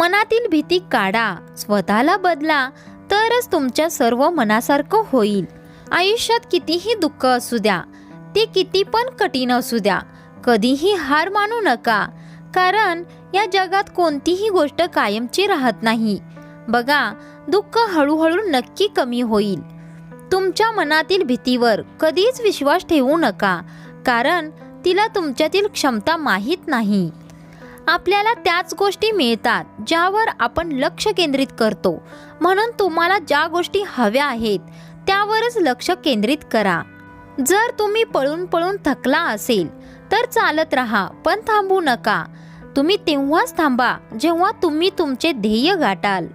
मनातील भीती काढा स्वतःला बदला तरच तुमच्या सर्व मनासारखं होईल. आयुष्यात कितीही दुःख असू द्या ते किती पण कठीण असू द्या कधीही हार मानू नका कारण या जगात कोणतीही गोष्ट कायमची राहत नाही. बघा दुःख हळूहळू नक्की कमी होईल. तुमच्या मनातील भीतीवर कधीच विश्वास ठेवू नका कारण तिला तुमच्यातील क्षमता माहीत नाही. आपल्याला त्याच गोष्टी मिळतात ज्यावर आपण लक्ष केंद्रित करतो. म्हणून तुम्हाला ज्या गोष्टी हव्या आहेत त्यावरच लक्ष केंद्रित करा. जर तुम्ही पळून पळून थकला असेल तर चालत राहा पण थांबू नका. तुम्ही तेव्हाच थांबा जेव्हा तुम्ही तुमचे ध्येय गाठाल.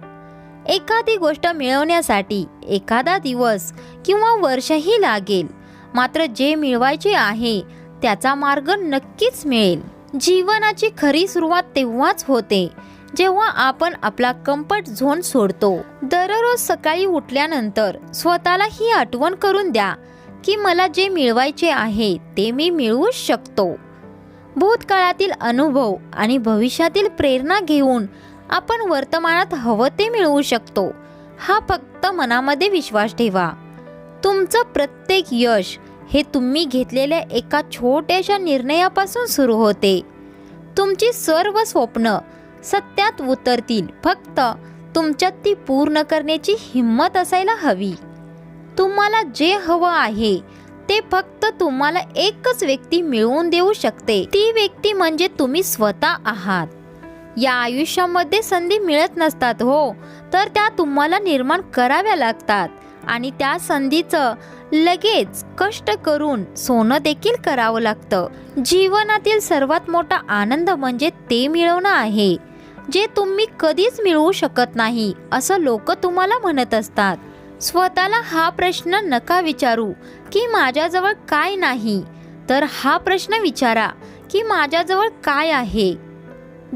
एखादी गोष्ट मिळवण्यासाठी एखादा दिवस किंवा वर्षही लागेल. मात्र जे मिळवायचे आहे त्याचा मार्ग नक्कीच मिळेल. जीवनाची खरी सुरुवात तेव्हाच होते जेव्हा आपण आपला कम्फर्ट झोन सोडतो. दररोज सकाळी उठल्यानंतर स्वतःला ही आठवण करून द्या की मला जे मिळवायचे आहे ते मी मिळवू शकतो. भूतकाळातील अनुभव आणि भविष्यातील प्रेरणा घेऊन आपण वर्तमानात हवं ते मिळवू शकतो. हा फक्त मनामध्ये विश्वास ठेवा. तुमचं प्रत्येक यश हे तुम्ही घेतलेल्या एका छोट्याशा निर्णयापासून सुरू होते. तुमची सर्व स्वप्न सत्यात उतरतील. फक्त तुमच्यात ती पूर्ण करण्याची हिंमत असायला हवी. तुम्हाला जे हवं आहे ते फक्त तुम्हाला एकच व्यक्ती मिळवून देऊ शकते. ती व्यक्ती म्हणजे तुम्ही स्वतः आहात. या आयुष्यामध्ये संधी मिळत नसतात हो. तर त्या तुम्हाला निर्माण कराव्या लागतात. आणि त्या संधीचं लगेच कष्ट करून सोनं देखील करावं लागतं. जीवनातील सर्वात मोठा आनंद म्हणजे ते मिळवणं आहे जे तुम्ही कधीच मिळवू शकत नाही असं लोक तुम्हाला म्हणत असतात. स्वतःला हा प्रश्न नका विचारू की माझ्याजवळ काय नाही तर हा प्रश्न विचारा की माझ्याजवळ काय आहे.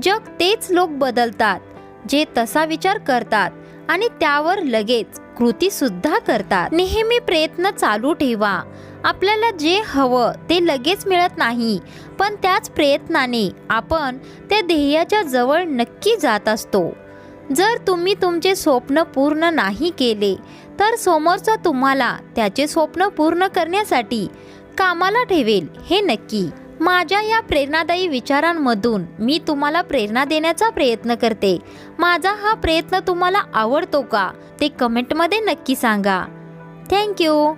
जग तेच लोक बदलतात जे तसा विचार करतात. आणि त्यावर लगेच कृती सुद्धा करतात. नेहमी प्रयत्न चालू ठेवा. आपल्याला जे हवं ते लगेच मिळत नाही. पण त्याच प्रयत्नाने आपण त्या ध्येयाच्या जवळ नक्की जात असतो. जर तुम्ही तुमचे स्वप्न पूर्ण नाही केले तर समोरचा तुम्हाला त्याचे स्वप्न पूर्ण करण्यासाठी कामाला ठेवेल हे नक्की. माझ्या या प्रेरणादायी विचारांमधून मी तुम्हाला प्रेरणा देण्याचा प्रयत्न करते. माझा हा प्रयत्न तुम्हाला आवडतो का ते कमेंटमध्ये नक्की सांगा. थँक्यू